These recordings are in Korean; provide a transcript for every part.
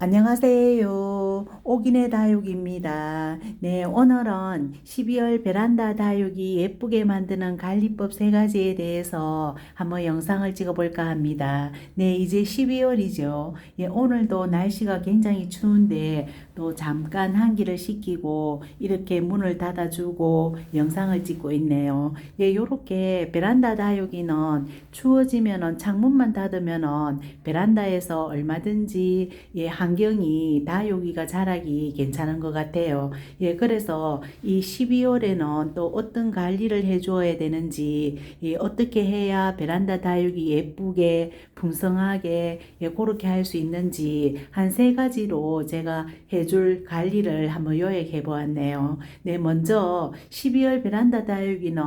안녕하세요. 오기네 다육입니다. 네, 오늘은 12월 베란다 다육이 예쁘게 만드는 관리법 세 가지에 대해서 한번 영상을 찍어볼까 합니다. 네, 이제 12월이죠. 예, 오늘도 날씨가 굉장히 추운데 또 잠깐 한기를 식히고 이렇게 문을 닫아주고 영상을 찍고 있네요. 예, 요렇게 베란다 다육이는 추워지면은 창문만 닫으면은 베란다에서 얼마든지 예, 환경이 다육이가 자라기 괜찮은 것 같아요. 예, 그래서 이 12월에는 또 어떤 관리를 해주어야 되는지, 예, 어떻게 해야 베란다 다육이 예쁘게, 풍성하게, 예, 그렇게 할 수 있는지 한 세 가지로 제가 해줄 관리를 한번 요약해 보았네요. 네, 먼저 12월 베란다 다육이는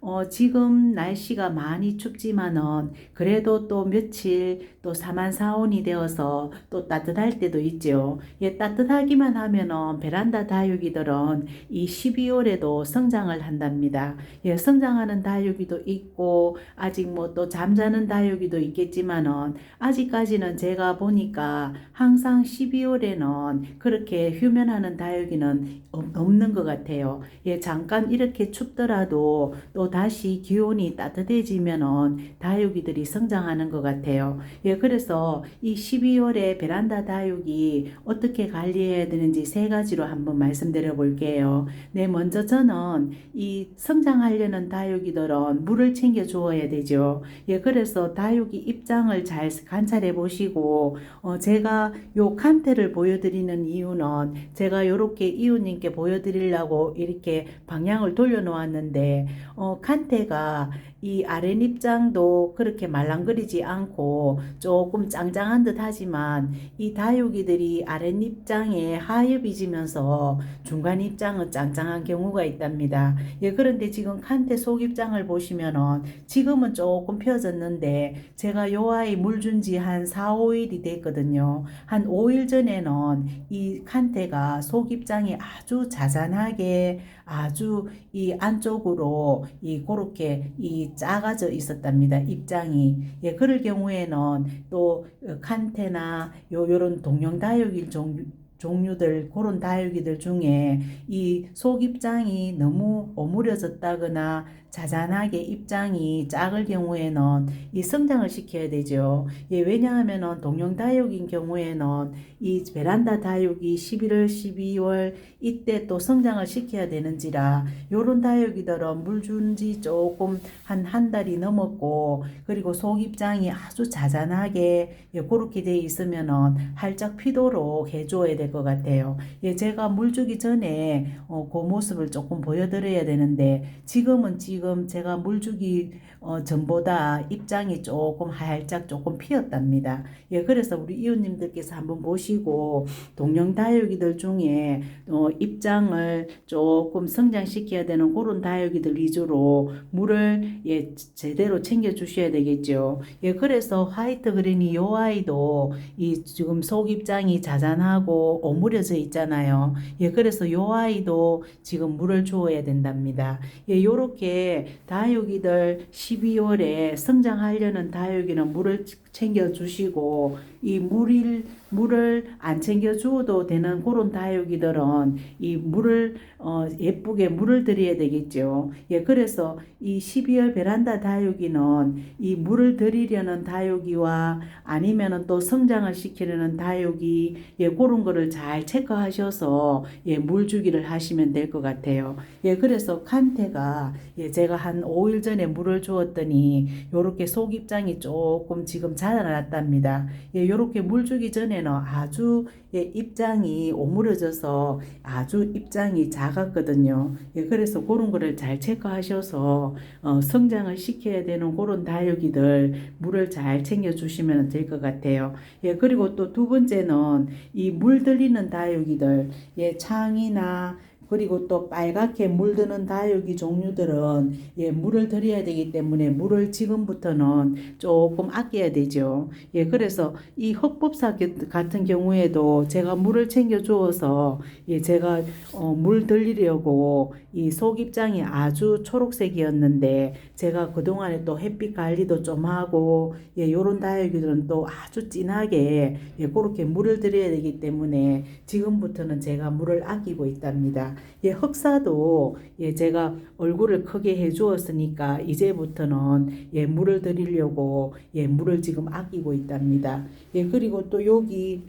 어, 지금 날씨가 많이 춥지만은 그래도 또 며칠 또 사만사온이 되어서 또 따뜻할 때도 있죠. 예, 따뜻하기만 하면은 베란다 다육이들은 이 12월에도 성장을 한답니다. 예, 성장하는 다육이도 있고 아직 뭐 또 잠자는 다육이도 있겠지만은 아직까지는 제가 보니까 항상 12월에는 그렇게 휴면하는 다육이는 없- 없는 것 같아요. 예, 잠깐 이렇게 춥더라도 또 다시 기온이 따뜻해지면은 다육이들이 성장하는 것 같아요. 예, 그래서 이 12월에 베란다 다육이 어떻게 관리해야 되는지 세 가지로 한번 말씀드려 볼게요. 네, 먼저 저는 이 성장하려는 다육이들은 물을 챙겨 주어야 되죠. 예, 그래서 다육이 입장을 잘 관찰해 보시고, 어, 제가 요 칸테를 보여드리는 이유 는 제가 요렇게 이웃님께 보여드리려고 이렇게 방향을 돌려 놓았는데, 어, 칸테가 이 아랫입장도 그렇게 말랑거리지 않고 조금 짱짱한 듯 하지만 이 다육이들이 아랫입장에 하엽이 지면서 중간 입장은 짱짱한 경우가 있답니다. 예, 그런데 지금 칸테 속입장을 보시면은 지금은 조금 펴졌는데 제가 요 아이 물 준 지 한 4, 5일이 됐거든요. 한 5일 전에는 이 칸테가 속 입장이 아주 자잔하게 아주 이 안쪽으로 이 그렇게 이 작아져 있었답니다. 입장이. 예, 그럴 경우에는 또 어, 칸테나 요 요런 동령 다육일 종류 종류들 그런 다육이들 중에 이 속 입장이 너무 오므려졌다거나 자잔하게 입장이 작을 경우에는 이 성장을 시켜야 되죠. 예, 왜냐하면은 동령 다육인 경우에는 이 베란다 다육이 11월, 12월 이때 또 성장을 시켜야 되는지라 요런 다육이들은 물 준 지 조금 한한 달이 넘었고 그리고 속 입장이 아주 자잔하게 예, 그렇게 돼 있으면은 활짝 피도록 해줘야 될것 같아요. 예, 제가 물 주기 전에 어, 그 모습을 조금 보여드려야 되는데 지금은 지금 제가 물 주기 어, 전보다 입장이 조금 활짝 조금 피었답니다. 예, 그래서 우리 이웃님들께서 한번 보시고 동령 다육이들 중에 어, 입장을 조금 성장시켜야 되는 그런 다육이들 위주로 물을 예, 제대로 챙겨 주셔야 되겠죠. 예, 그래서 화이트 그린이 요 아이도 이 지금 속 입장이 자잔하고 오므려져 있잖아요. 예, 그래서 요 아이도 지금 물을 주어야 된답니다. 예, 요렇게 다육이들 12월에 성장하려는 다육이는 물을 챙겨 주시고 이 물을 물을 안 챙겨 주어도 되는 그런 다육이들은 이 물을 어, 예쁘게 물을 드려야 되겠죠. 예, 그래서 이 12월 베란다 다육이는 이 물을 드리려는 다육이와 아니면은 또 성장을 시키려는 다육이 예, 그런 거를 잘 체크하셔서 예, 물 주기를 하시면 될 것 같아요. 예, 그래서 칸테가 예, 제가 한 5일 전에 물을 주었더니 요렇게 속 입장이 조금 지금 자라났답니다. 예, 요렇게 물 주기 전에 는 아주 예, 입장이 오므려져서 아주 입장이 작았거든요. 예, 그래서 그런 거를 잘 체크하셔서 어, 성장을 시켜야 되는 그런 다육이들 물을 잘 챙겨 주시면 될 것 같아요. 예, 그리고 또 두 번째는 이 물 들리는 다육이들, 예, 창이나 그리고 또 빨갛게 물드는 다육이 종류들은 예, 물을 들여야 되기 때문에 물을 지금부터는 조금 아껴야 되죠. 예, 그래서 이 흑법사 같은 경우에도 제가 물을 챙겨 주어서 예, 제가 어, 물 들리려고 이 속입장이 아주 초록색이었는데 제가 그동안에 또 햇빛 관리도 좀 하고 예, 요런 다육이들은 또 아주 진하게 예, 그렇게 물을 들여야 되기 때문에 지금부터는 제가 물을 아끼고 있답니다. 예, 흑사도 예, 제가 얼굴을 크게 해 주었으니까 이제부터는 예, 물을 드리려고 예, 물을 지금 아끼고 있답니다. 예, 그리고 또 여기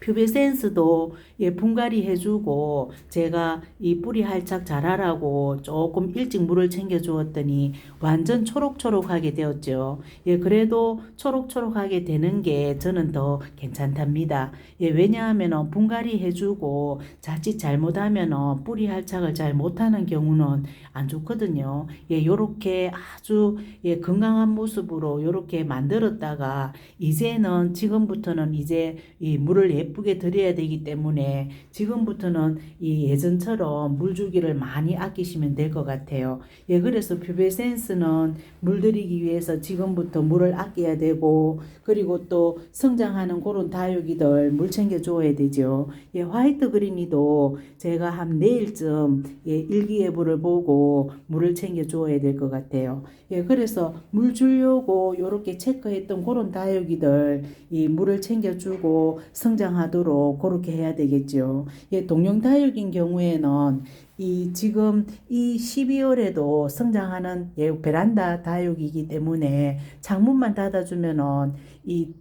퓨베센스도 예, 분갈이 해주고 제가 이 뿌리 활착 잘하라고 조금 일찍 물을 챙겨 주었더니 완전 초록초록하게 되었죠. 예, 그래도 초록초록하게 되는 게 저는 더 괜찮답니다. 예, 왜냐하면 분갈이 해주고 자칫 잘못하면 뿌리 활착을 잘 못하는 경우는 안 좋거든요. 예, 요렇게 아주 예, 건강한 모습으로 요렇게 만들었다가 이제는 지금부터는 이제 이 물을 예 쁘게 드려야 되기 때문에 지금부터는 이 예전처럼 물 주기를 많이 아끼시면 될 것 같아요. 예, 그래서 퓨베센스는 물 들이기 위해서 지금부터 물을 아껴야 되고 그리고 또 성장하는 그런 다육이들 물 챙겨 줘야 되죠. 예, 화이트 그린이도 제가 한 내일쯤 예, 일기예보를 보고 물을 챙겨 줘야 될 것 같아요. 예, 그래서 물 주려고 요렇게 체크했던 그런 다육이들 이 물을 챙겨 주고 성장 하도록 그렇게 해야 되겠죠. 예, 동령 다육인 경우에는 이 지금 이 12월에도 성장하는 예, 베란다 다육이기 때문에 창문만 닫아주면은 이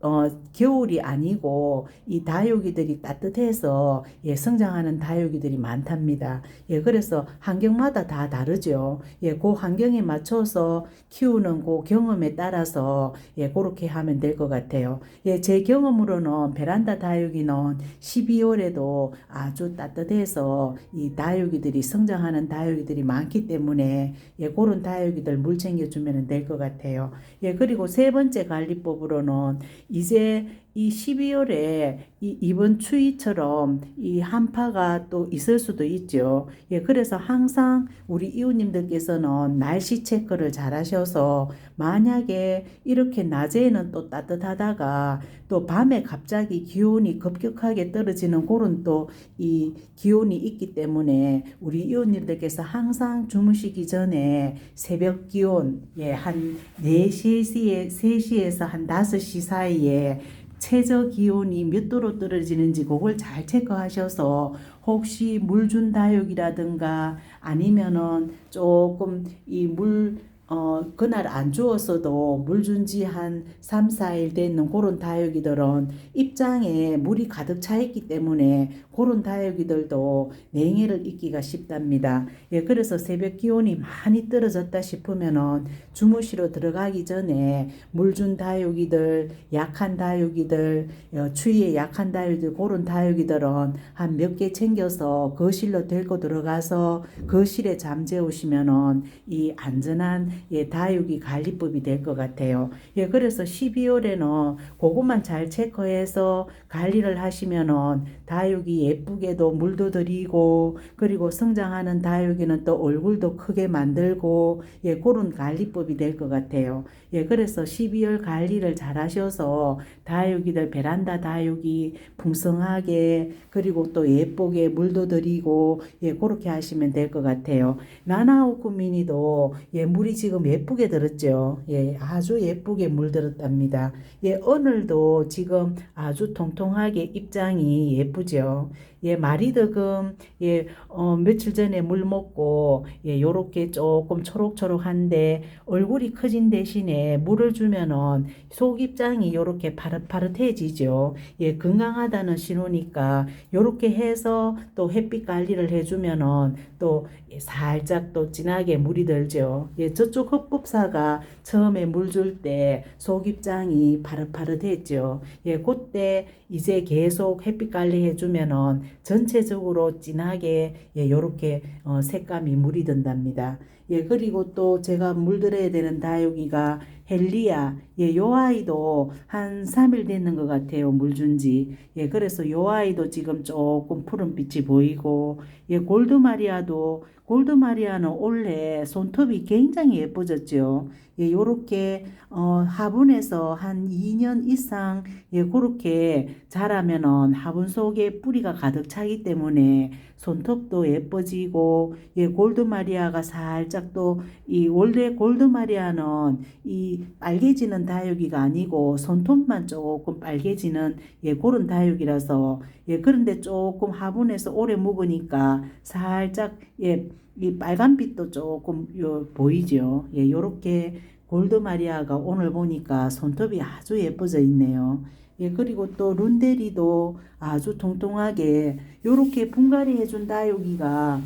어, 겨울이 아니고 이 다육이들이 따뜻해서 예, 성장하는 다육이들이 많답니다. 예, 그래서 환경마다 다 다르죠. 예, 그 환경에 맞춰서 키우는 그 경험에 따라서 예, 그렇게 하면 될 것 같아요. 예, 제 경험으로는 베란다 다육이는 12월에도 아주 따뜻해서 이 다육이들이 성장하는 다육이들이 많기 때문에 예, 그런 다육이들 물 챙겨주면 될 것 같아요. 예, 그리고 세 번째 관리법으로는 이제 이 12월에 이 이번 추위처럼 이 한파가 또 있을 수도 있죠. 예, 그래서 항상 우리 이웃님들께서는 날씨 체크를 잘 하셔서 만약에 이렇게 낮에는 또 따뜻하다가 또 밤에 갑자기 기온이 급격하게 떨어지는 그런 또 이 기온이 있기 때문에 우리 이웃님들께서 항상 주무시기 전에 새벽 기온 예, 한 4시에 3시에서 한 5시 사이에 최저 기온이 몇 도로 떨어지는지 그걸 잘 체크하셔서 혹시 물 준 다육이라든가 아니면은 조금 이물 어, 그날 안 주었어도 물 준 지 한 3, 4일 됐는 그런 다육이들은 입장에 물이 가득 차 있기 때문에 그런 다육이들도 냉해를 입기가 쉽답니다. 예, 그래서 새벽 기온이 많이 떨어졌다 싶으면은 주무시러 들어가기 전에 물 준 다육이들, 약한 다육이들, 어, 추위에 약한 다육이들, 그런 다육이들은 한 몇 개 챙겨서 거실로 데리고 들어가서 거실에 잠재우시면은 이 안전한 예, 다육이 관리법이 될 것 같아요. 예, 그래서 12월에는 그것만 잘 체크해서 관리를 하시면은 다육이 예쁘게도 물도 드리고 그리고 성장하는 다육이는 또 얼굴도 크게 만들고 예, 그런 관리법이 될 것 같아요. 예, 그래서 12월 관리를 잘 하셔서 다육이들 베란다 다육이 풍성하게 그리고 또 예쁘게 물도 드리고 예, 그렇게 하시면 될 것 같아요. 나나오쿠 미니도 예, 물이 지금 예쁘게 들었죠. 예, 아주 예쁘게 물들었답니다. 예, 오늘도 지금 아주 통통하게 입장이 예쁘죠. 예, 마리드금, 예, 어, 며칠 전에 물 먹고, 예, 요렇게 조금 초록초록한데, 얼굴이 커진 대신에 물을 주면은 속 입장이 요렇게 파릇파릇해지죠. 예, 건강하다는 신호니까, 요렇게 해서 또 햇빛 관리를 해 주면은 또 살짝 또 진하게 물이 들죠. 예, 저쪽 흑법사가 처음에 물 줄 때 속 입장이 파릇파릇했죠. 예, 그때 이제 계속 햇빛 관리 해 주면은 전체적으로 진하게 예, 요렇게 어, 색감이 물이 든답니다. 예, 그리고 또 제가 물들여야 되는 다육이가 헬리아, 예, 요 아이도 한 3일 됐는 것 같아요. 물 준지. 예, 그래서 요 아이도 지금 조금 푸른빛이 보이고, 예, 골드마리아도, 골드마리아는 원래 손톱이 굉장히 예뻐졌죠. 예, 요렇게, 어, 화분에서 한 2년 이상, 예, 그렇게 자라면은 화분 속에 뿌리가 가득 차기 때문에 손톱도 예뻐지고, 예, 골드마리아가 살짝 또, 이, 원래 골드마리아는 이 빨개지는 다육이가 아니고 손톱만 조금 빨개지는 예, 그런 다육이라서 예, 그런데 조금 화분에서 오래 묵으니까 살짝 예, 이 빨간빛도 조금 요, 보이죠. 예, 요렇게 골드 마리아가 오늘 보니까 손톱이 아주 예뻐져 있네요. 예, 그리고 또 룬데리도 아주 통통하게 요렇게 분갈이 해준 다육이가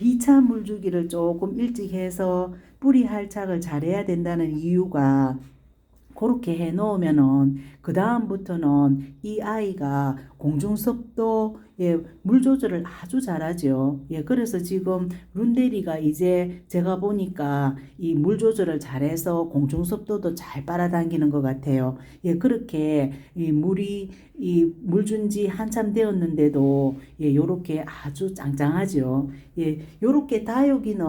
2차 물주기를 조금 일찍 해서 뿌리 할착을 잘해야 된다는 이유가 그렇게 해 놓으면은 그 다음부터는 이 아이가 공중섭도 예, 물 조절을 아주 잘하죠. 예, 그래서 지금 룬데리가 이제 제가 보니까 이 물 조절을 잘해서 공중섭도도 잘 빨아당기는 것 같아요. 예, 그렇게 이 물이 이 물 준 지 한참 되었는데도 예, 요렇게 아주 짱짱하죠. 예, 요렇게 다육이는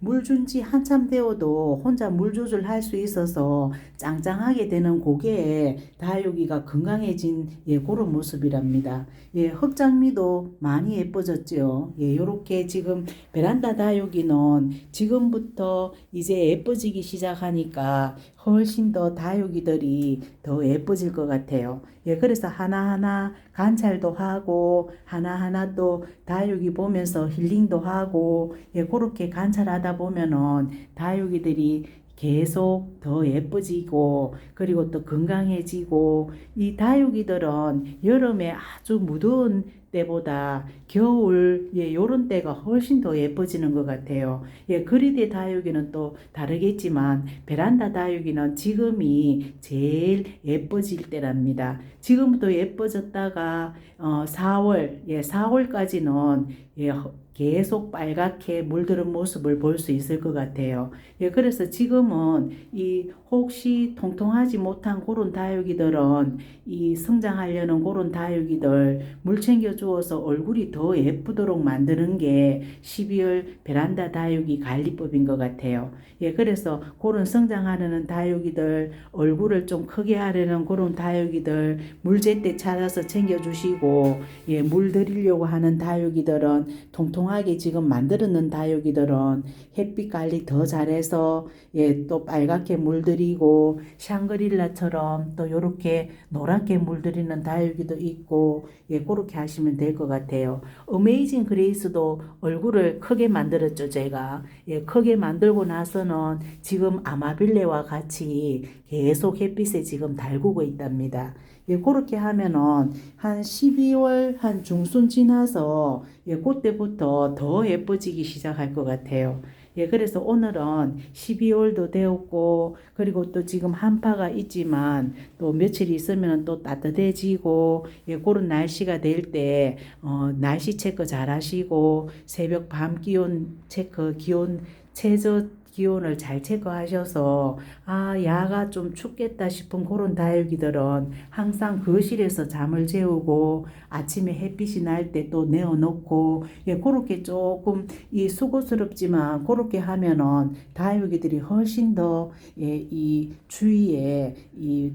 물 준 지 한참 되어도 혼자 물 조절할 수 있어서 짱짱하게 되는 고개에 다육이가 건강해진 예, 그런 모습이랍니다. 예, 흑장 미도 많이 예뻐졌죠. 예, 요렇게 지금 베란다 다육이는 지금부터 이제 예뻐지기 시작하니까 훨씬 더 다육이들이 더 예뻐질 것 같아요. 예, 그래서 하나하나 관찰도 하고 하나하나 또 다육이 보면서 힐링도 하고 예, 그렇게 관찰하다 보면은 다육이들이 계속 더 예뻐지고 그리고 또 건강해지고 이 다육이들은 여름에 아주 무더운 때보다 겨울 예 요런 때가 훨씬 더 예뻐지는 것 같아요. 예 그리대 다육이는 또 다르겠지만 베란다 다육이는 지금이 제일 예뻐질 때랍니다. 지금부터 예뻐졌다가 어 4월 예 4월까지는 예 계속 빨갛게 물드는 모습을 볼 수 있을 것 같아요. 예, 그래서 지금은 이 혹시 통통하지 못한 그런 다육이들은 이 성장하려는 그런 다육이들 물 챙겨 주어서 얼굴이 더 예쁘도록 만드는 게 12월 베란다 다육이 관리법인 것 같아요. 예, 그래서 그런 성장하려는 다육이들 얼굴을 좀 크게 하려는 그런 다육이들 물 제 때 찾아서 챙겨 주시고 예, 물 드리려고 하는 다육이들은 통통 하게 지금 만들었는 다육이들은 햇빛 관리 더 잘해서 예, 또 빨갛게 물들이고 샹그릴라처럼 또 요렇게 노랗게 물들이는 다육이도 있고 예, 그렇게 하시면 될 것 같아요. 어메이징 그레이스도 얼굴을 크게 만들었죠, 제가. 예, 크게 만들고 나서는 지금 아마빌레와 같이 계속 햇빛에 지금 달구고 있답니다. 예, 그렇게 하면은 한 12월 한 중순 지나서 예, 그때부터 더 예뻐지기 시작할 것 같아요. 예, 그래서 오늘은 12월도 되었고, 그리고 또 지금 한파가 있지만, 또 며칠 있으면 또 따뜻해지고, 예, 그런 날씨가 될 때, 어, 날씨 체크 잘 하시고, 새벽 밤 기온 체크, 기온, 최저 기온을 잘 체크하셔서 아 야가 좀 춥겠다 싶은 그런 다육이들은 항상 거실에서 잠을 재우고 아침에 햇빛이 날 때 또 내어놓고 예 그렇게 조금 이 수고스럽지만 그렇게 하면은 다육이들이 훨씬 더예이 주위에 이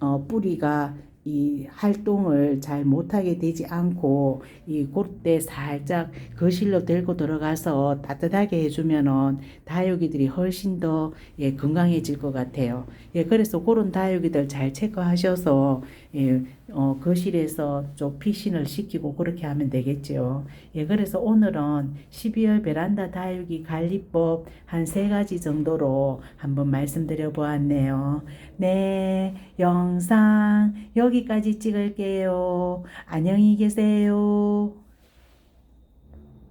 어, 뿌리가 이 활동을 잘 못하게 되지 않고 이 그때 살짝 거실로 들고 들어가서 따뜻하게 해주면은 다육이들이 훨씬 더 예, 건강해질 것 같아요. 예, 그래서 그런 다육이들 잘 체크하셔서 예, 어, 거실에서 좀 피신을 시키고 그렇게 하면 되겠죠. 예, 그래서 오늘은 12월 베란다 다육이 관리법 한 세 가지 정도로 한번 말씀드려 보았네요. 네, 영상 여기까지 찍을게요. 안녕히 계세요.